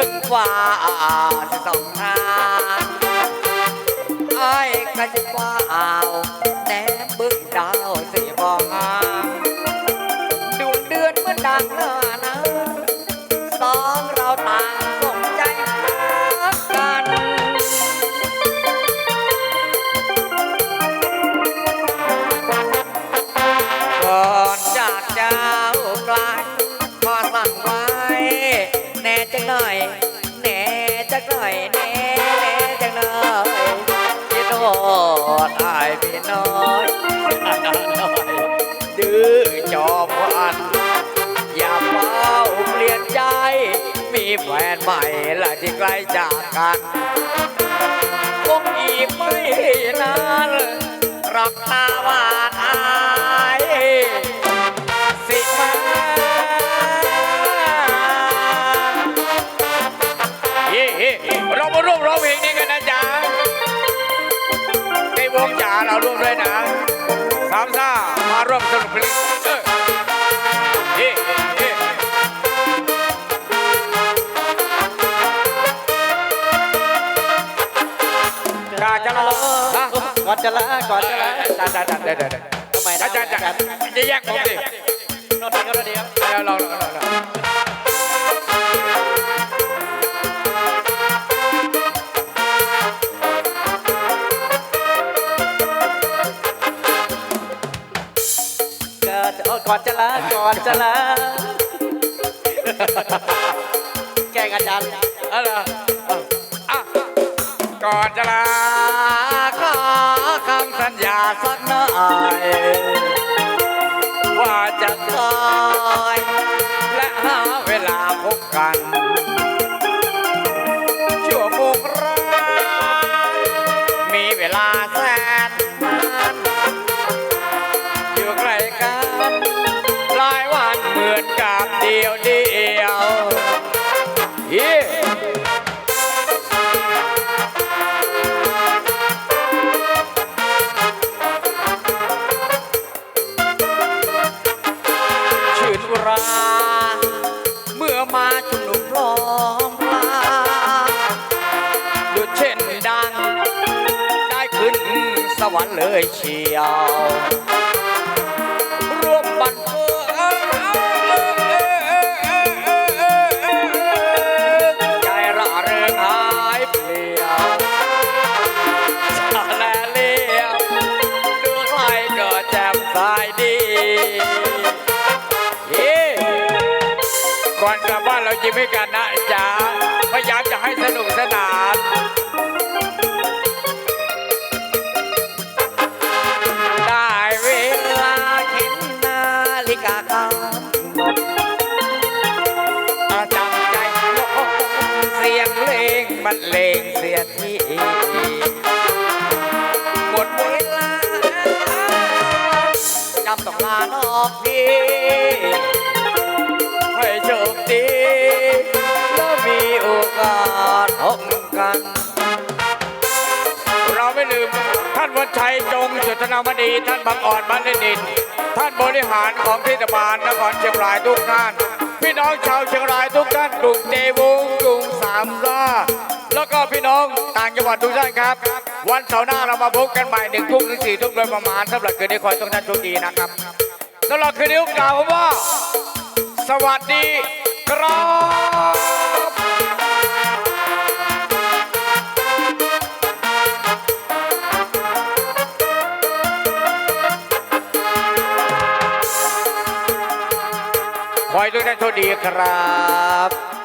ถึงฟ้าสิสองทางไอ้ก็จะฟ้า จังหน่อยแน่แน่จังหน่อยจะโดดอายพี่น้อยดื้อจอมวัน อย่าเฝ้าเปลี่ยนใจ มีแฟนใหม่ละที่ใกล้จากกันคงอีกไม่นานรักตาามซ่ามาร่วมสนุกเพลงเออเฮ้เฮ้กาจะละฮะก่อนจะละก่อนจะละจ้าจ้าจ้าเดี๋ยวเดี๋ยวเดี๋ยวทำไมนะอาจารย์จ้าจะแยกผมดิโน่นนี่ก็เดียวเอาลองลองลองลอง ก่อนจะลาก่อนจะลาแกงอาจารย์อะไรอะก่อนจะลาขอคำสัญญาสักหน่อยว่าจะคอยและหาเวลาพบกัน รา เมื่อมาชุมนุมพร้อมพลาดุจเช่นดัง ได้ขึ้นสวรรค์เลยเชียว ก่อนกลับบ้านเรายิ้มให้กันนะจ๊ะพยายามจะให้สนุกสนานได้เวลาเข็นนาฬิกากำหนดประจำใจลงเสียงเพลงบรรเลงเสียทีหมดเวลาจำต้องลานอกพี่ พบกัน เราไม่ลืมท่านวันชัยจงจุตนามณีท่านบางอ่อนบ้านเดินท่านบริหารของเทศบาลนครเชียงรายทุกท่าน พี่น้องชาวเชียงรายทุกท่านกลุ่มเจวงกลุ่มสามซ่าแล้วก็พี่น้องต่างจังหวัดทุกท่านครับ วันเสาร์หน้าเรามาพบกันใหม่หนึ่งทุ่มถึงสี่ทุ่มโดยประมาณสำหรับคืนนี้ขอให้ทุกท่านโชคดีนะครับสำหรับคืนนี้ผมกล่าวว่า สวัสดีครับ ขอให้ทุกท่านโชคดีครับ